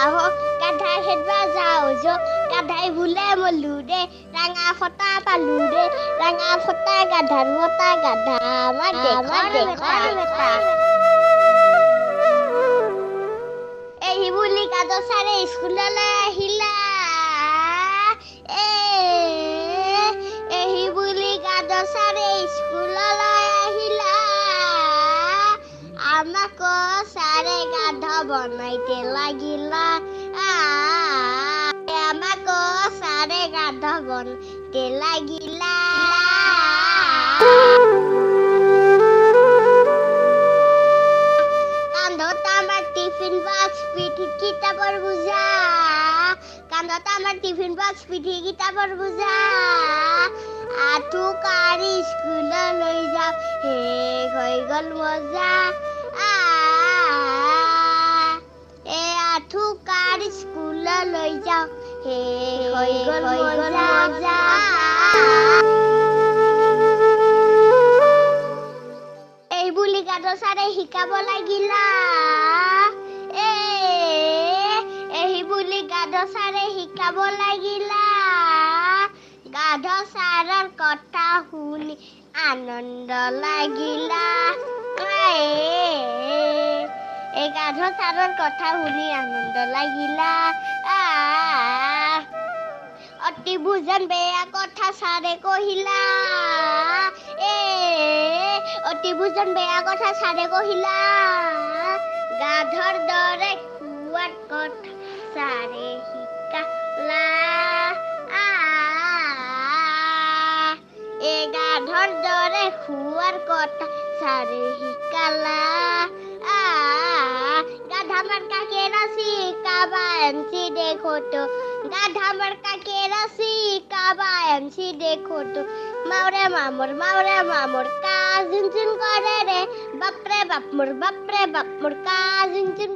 বাহো কাঁধাই হেডবা যাও যো কাঁধাই মলু রে রাঙা ফটা পালু রে রাঙা ফটা গাধার মতা গাধা আমার দেখা এই বুলি কাজ সারে স্কুললৈ আহিলা এই বুলি কাজ সারে স্কুললৈ আহিলা আমাকো চা বনাইতে লাগিলা। আমাক চাৰে গাধ বনাইতে লাগিলা। কান্ধত আমার টিফিন বক্স পিঠি কিতাপৰ বুজা। কান্ধত আমাৰ টিফিন বক্স পিঠি কিতাপৰ বুজা। আঁঠু কাঢ়ি স্কুললৈ যাওঁ, শেষ হৈ গ'ল মজা। শেষ হৈ গ'ল মজা এই বুলি গাধ চাৰে শিকাব লাগিলা? এ এই বুলি গাধ চাৰে শিকাব লাগিলা? গাধ চাৰৰ কথা শুনি আনন্দ লাগিলা। এই গাধ চাৰৰ কথা শুনি আনন্দ লাগিলা। অতি বুজন বেয়া কথা চাৰে কহিলা। এ, অতি বুজন বেয়া কথা চাৰে কহিলা। গাধৰ দৰে খোৱাত কথা চাৰে শিকালা। এ গাধৰ দৰে খোৱাৰ কথা চাৰে শিকালা। গাধা মার্কা কে রসি কাবা এমসি দেখো তো মার্কা কে রসি কাবা এমসি দেখো তো মাওরে মামর মাওরে মামর কাজিন চিন করে রে। বাপরে বাপ মোর, বাপরে বাপ মোর কাজ জিনজিন